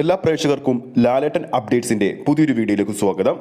എല്ലാ പ്രേക്ഷകർക്കും ലാലേട്ടൻ അപ്ഡേറ്റ്സിന്റെ പുതിയൊരു വീഡിയോയിലേക്ക് സ്വാഗതം.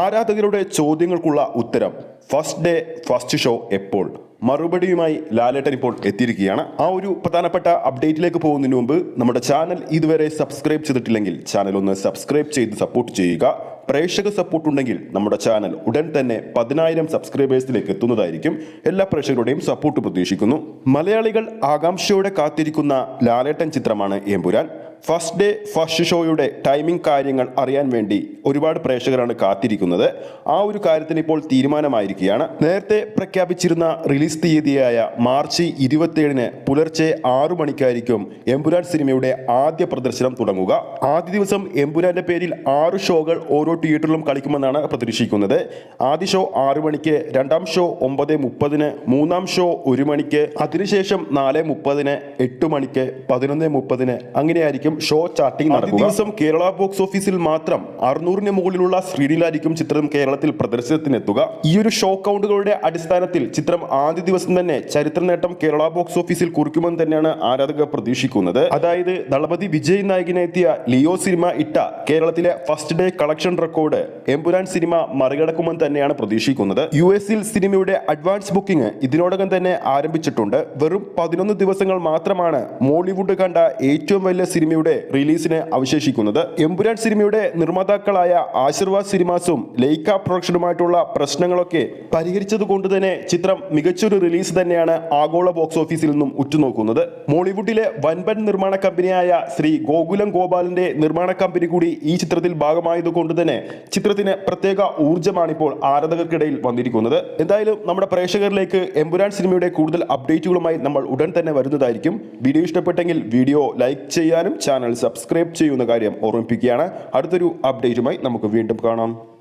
ആരാധകരുടെ ചോദ്യങ്ങൾക്കുള്ള ഉത്തരം ഫസ്റ്റ് ഡേ ഫസ്റ്റ് ഷോ എപ്പോൾ? മറുപടിയുമായി ലാലേട്ടൻ ഇപ്പോൾ എത്തിയിരിക്കുകയാണ്. ആ ഒരു പ്രധാനപ്പെട്ട അപ്ഡേറ്റിലേക്ക് പോകുന്നതിന് മുമ്പ് നമ്മുടെ ചാനൽ ഇതുവരെ സബ്സ്ക്രൈബ് ചെയ്തിട്ടില്ലെങ്കിൽ ചാനൽ ഒന്ന് സബ്സ്ക്രൈബ് ചെയ്ത് സപ്പോർട്ട് ചെയ്യുക. പ്രേക്ഷക സപ്പോർട്ട് ഉണ്ടെങ്കിൽ നമ്മുടെ ചാനൽ ഉടൻ തന്നെ പതിനായിരം സബ്സ്ക്രൈബേഴ്സിലേക്ക് എത്തുന്നതായിരിക്കും. എല്ലാ പ്രേക്ഷകരുടെയും സപ്പോർട്ട് പ്രതീക്ഷിക്കുന്നു. മലയാളികൾ ആകാംക്ഷയോടെ കാത്തിരിക്കുന്ന ലാലേട്ടൻ ചിത്രമാണ് എമ്പുരാൻ. ഫസ്റ്റ് ഡേ ഫസ്റ്റ് ഷോയുടെ ടൈമിംഗ് കാര്യങ്ങൾ അറിയാൻ വേണ്ടി ഒരുപാട് പ്രേക്ഷകരാണ് കാത്തിരിക്കുന്നത്. ആ ഒരു കാര്യത്തിന് ഇപ്പോൾ തീരുമാനമായിരിക്കുകയാണ്. നേരത്തെ പ്രഖ്യാപിച്ചിരുന്ന റിലീസ് തീയതിയായ മാർച്ച് ഇരുപത്തിയേഴിന് പുലർച്ചെ ആറു മണിക്കായിരിക്കും എമ്പുരാൻ സിനിമയുടെ ആദ്യ പ്രദർശനം തുടങ്ങുക. ആദ്യ ദിവസം എംപുരാന്റെ പേരിൽ ആറ് ഷോകൾ ഓരോ തിയേറ്ററിലും കളിക്കുമെന്നാണ് പ്രതീക്ഷിക്കുന്നത്. ആദ്യ ഷോ ആറു മണിക്ക് രണ്ടാം ഷോ ഒമ്പത് മുപ്പതിന് മൂന്നാം ഷോ ഒരു മണിക്ക് അതിനുശേഷം നാല് മുപ്പതിന് എട്ട് മണിക്ക് പതിനൊന്ന് മുപ്പതിന് അങ്ങനെയായിരിക്കും ഷോ ചാർട്ടിംഗ് നടക്കുക. ദിവസം കേരള ബോക്സ് ഓഫീസിൽ മാത്രം അറുന്നൂറിന് മുകളിലുള്ള സ്ക്രീനിലായിരിക്കും ചിത്രം കേരളത്തിൽ പ്രദർശനത്തിനെത്തുക. ഈ ഒരു ഷോ കൗണ്ടുകളുടെ അടിസ്ഥാനത്തിൽ ചിത്രം ആദ്യ ദിവസം തന്നെ ചരിത്ര നേട്ടം കേരള ബോക്സ് ഓഫീസിൽ കുറിക്കുമെന്ന് തന്നെയാണ് ആരാധകർ പ്രതീക്ഷിക്കുന്നത്. അതായത് ദളപതി വിജയ് നായകനെത്തിയ ലിയോ സിനിമ ഇട്ട കേരളത്തിലെ first day collection record Empuraan cinema മറികടക്കുമെന്ന് തന്നെയാണ് പ്രതീക്ഷിക്കുന്നത്. യു എസിൽ സിനിമയുടെ അഡ്വാൻസ് ബുക്കിംഗ് ഇതിനോടകം തന്നെ ആരംഭിച്ചിട്ടുണ്ട്. വെറും പതിനൊന്ന് ദിവസങ്ങൾ മാത്രമാണ് മോളിവുഡ് കണ്ട ഏറ്റവും വലിയ സിനിമയുടെ റിലീസിന് അവശേഷിക്കുന്നത്. എമ്പുരാൻ സിനിമയുടെ നിർമ്മാതാക്കളായ ആശീർവാദ് സിനിമാസും ലൈക്ക പ്രൊഡക്ഷനുമായിട്ടുള്ള പ്രശ്നങ്ങളൊക്കെ പരിഹരിച്ചത് കൊണ്ട് തന്നെ ചിത്രം മികച്ചൊരു റിലീസ് തന്നെയാണ് ആഗോള ബോക്സ് ഓഫീസിൽ നിന്നും ഉറ്റുനോക്കുന്നത്. മോളിവുഡിലെ വൻപൻ നിർമ്മാണ കമ്പനിയായ ശ്രീ ഗോകുലം ഗോപാലിന്റെ നിർമ്മാണ കമ്പനി കൂടി ഈ ചിത്രത്തിൽ ഭാഗമായതുകൊണ്ട് തന്നെ ചിത്രത്തിന് പ്രത്യേക ഊർജമാണ് ഇപ്പോൾ ആരാധകർക്കിടയിൽ വന്നിരിക്കുന്നത്. എന്തായാലും നമ്മുടെ പ്രേക്ഷകരിലേക്ക് എമ്പുരാൻ സിനിമയുടെ കൂടുതൽ അപ്ഡേറ്റുകളുമായി നമ്മൾ ഉടൻ തന്നെ വരുന്നതായിരിക്കും. വീഡിയോ ഇഷ്ടപ്പെട്ടെങ്കിൽ വീഡിയോ ലൈക്ക് ചെയ്യാനും ചാനൽ സബ്സ്ക്രൈബ് ചെയ്യുന്ന കാര്യം ഓർമ്മിപ്പിക്കുകയാണ്. അടുത്തൊരു അപ്ഡേറ്റുമായി നമുക്ക് വീണ്ടും കാണാം.